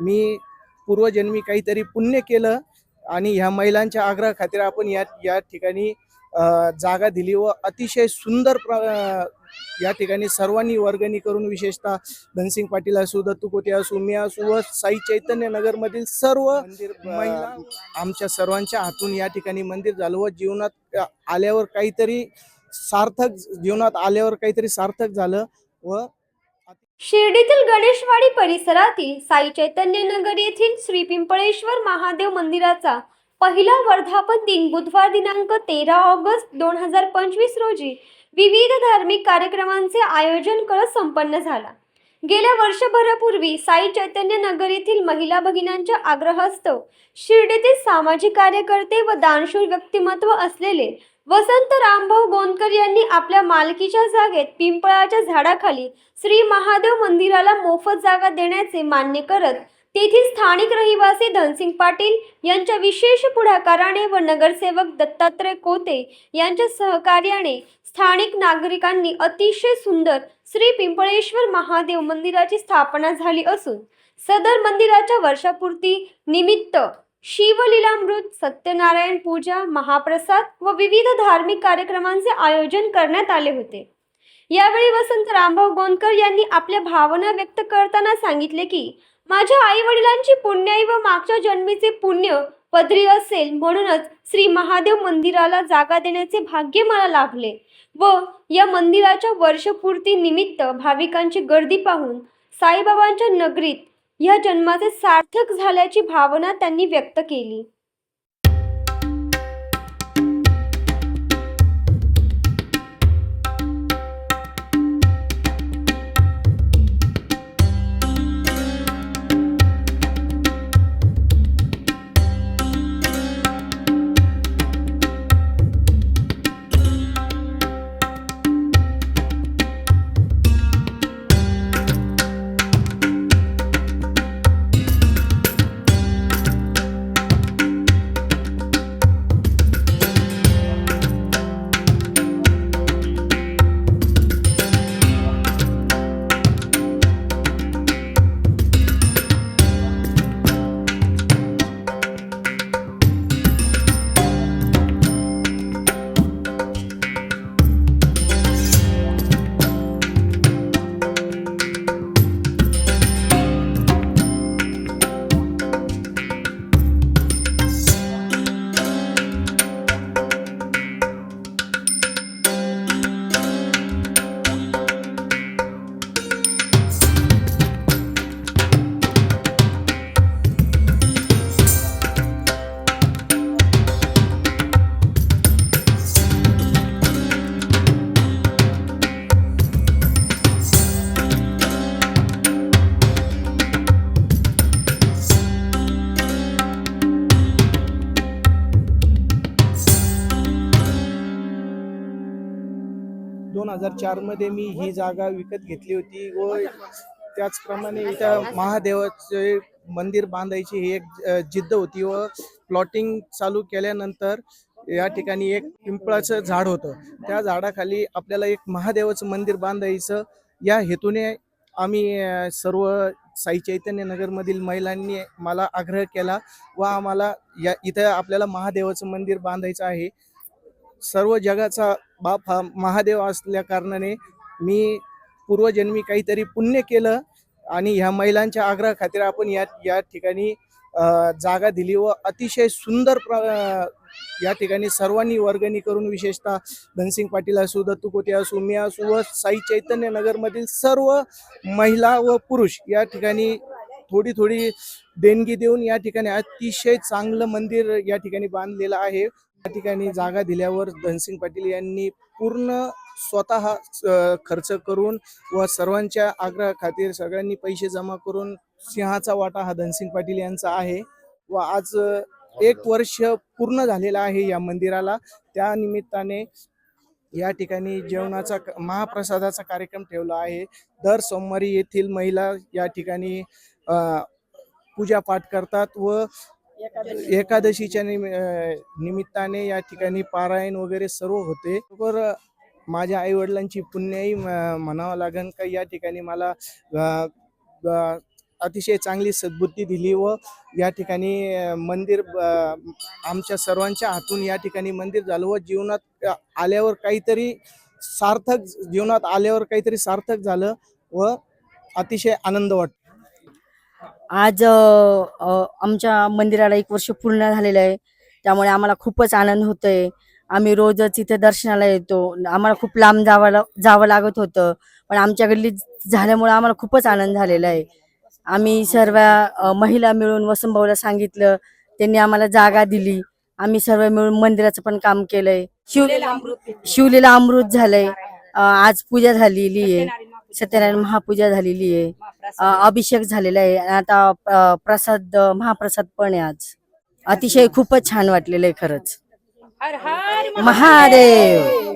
मी पूर्वजन्मी काहीतरी पुण्य केलं आणि ह्या महिलांच्या आग्रह खातीर आपण या या ठिकाणी जागा दिली व अतिशय सुंदर प्र या ठिकाणी सर्वांनी वर्गणी करून विशेषतः धनसिंग पाटील असू दत्तू कोटे असू मी असू व साई चैतन्य नगरमधील सर्व मंदिर महिला आमच्या सर्वांच्या हातून या ठिकाणी मंदिर झालं व जीवनात आल्यावर काहीतरी सार्थक जीवनात आल्यावर काहीतरी सार्थक झालं व शिर्डीतील गणेशवाडी परिसरातील साई चैतन्य नगर येथील श्री पिंपळेश्वर महादेव मंदिराचा पहिला वर्धापन दिन बुधवार दिनांक तेरा ऑगस्ट दोन हजार पंचवीस रोजी विविध धार्मिक कार्यक्रमांचे आयोजन करत संपन्न झाला. गेल्या वर्षभरापूर्वी साई चैतन्य नगर येथील महिला भगिनांच्या आग्रहास्तव शिर्डीतील सामाजिक कार्यकर्ते व दानशूर व्यक्तिमत्व असलेले वसंत रामभाऊ गोंदकर यांनी आपल्या मालकीच्या जागेत पिंपळाच्या झाडाखाली श्री महादेव मंदिराला मोफत जागा देण्याचे मान्य करत तेथील स्थानिक रहिवासी धनसिंग पाटील यांच्या विशेष पुढाकाराने व नगरसेवक दत्तात्रय कोते यांच्या सहकार्याने स्थानिक नागरिकांनी अतिशय सुंदर श्री पिंपळेश्वर महादेव मंदिराची स्थापना झाली असून सदर मंदिराच्या वर्षापूर्ती निमित्त शिवलीलामृत सत्यनारायण पूजा महाप्रसाद व विविध धार्मिक कार्यक्रमांचे आयोजन करण्यात आले होते. यावेळी वसंत रामभाऊ गोंदकर यांनी आपल्या भावना व्यक्त करताना सांगितले की माझ्या आई वडिलांची पुण्याई व मागच्या जन्मीचे पुण्य पदरी असेल म्हणूनच श्री महादेव मंदिराला जागा देण्याचे भाग्य मला लाभले व या मंदिराच्या वर्षपूर्ती निमित्त भाविकांची गर्दी पाहून साईबाबांच्या नगरीत या जन्माचे सार्थक झाल्याची भावना त्यांनी व्यक्त केली. दोन हजार चारमध्ये मी ही जागा विकत घेतली होती व त्याचप्रमाणे इथं महादेवाचे मंदिर बांधायची ही एक जिद्द होती व प्लॉटिंग चालू केल्यानंतर या ठिकाणी एक पिंपळाचं झाड होतं. त्या झाडाखाली आपल्याला एक महादेवाचं मंदिर बांधायचं. या हेतूने आम्ही सर्व साई चैतन्य नगरमधील महिलांनी मला आग्रह केला व आम्हाला या इथं आपल्याला महादेवाचं मंदिर बांधायचं आहे. सर्व जगाचा बाप हा महादेव असल्या कारणाने मी पूर्वजन्मी काहीतरी पुण्य केलं आणि ह्या महिलांच्या आग्रह खातीर आपण या या ठिकाणी अ, जागा दिली व अतिशय सुंदर प्र या ठिकाणी सर्वांनी वर्गणी करून विशेषतः धनसिंग पाटील असू दत्तू असू मी असू व साई चैतन्य नगरमधील सर्व महिला व पुरुष या ठिकाणी थोडी थोडी देणगी देऊन या ठिकाणी अतिशय चांगलं मंदिर या ठिकाणी बांधलेलं आहे. या ठिकाणी जागा दिल्यावर धनसिंग पाटील यांनी पूर्ण स्वतः खर्च करून व सर्वांच्या आग्रह खातीर सगळ्यांनी पैसे जमा करून सिंहाचा वाटा हा धनसिंग पाटील यांचा आहे. व आज एक वर्ष पूर्ण झालेलं आहे या मंदिराला. त्या निमित्ताने या ठिकाणी जेवणाचा महाप्रसादाचा कार्यक्रम ठेवला आहे. दर सोमवारी येथील महिला या ठिकाणी पूजापाठ करतात व एकादशीच्या निमि- निमित्ताने या ठिकाणी पारायण वगैरे सर्व होते. बरोबर माझ्या आई वडिलांची पुण्याही म्हणावं लागेल का या ठिकाणी मला अतिशय चांगली सद्बुद्धी दिली व या ठिकाणी मंदिर आमच्या सर्वांच्या हातून या ठिकाणी मंदिर झालं व जीवनात आल्यावर काहीतरी सार्थक जीवनात आल्यावर काहीतरी सार्थक झालं व अतिशय आनंद वाटतो. आज आमच्या मंदिराला एक वर्ष पूर्ण झालेलं आहे. त्यामुळे आम्हाला खूपच आनंद होतोय. आम्ही रोजच इथे दर्शनाला येतो. आम्हाला खूप लांब जावं जावं लागत होतं. पण आमच्या गल्लीत झाल्यामुळे आम्हाला खूपच आनंद झालेला आहे. आम्ही सर्व महिला मिळून वसंतभाऊला सांगितलं. त्यांनी आम्हाला जागा दिली. आम्ही सर्व मिळून मंदिराचं पण काम केलंय. शिव शिवलेला अमृत झालंय. आज पूजा झालेली आहे. सत्यनारायण महापूजा झालेली आहे. अभिषेक झालेला आहे. आता प्रसाद महाप्रसाद पण आहे आज. अतिशय खूपच छान वाटलेलं आहे खरंच. महादेव.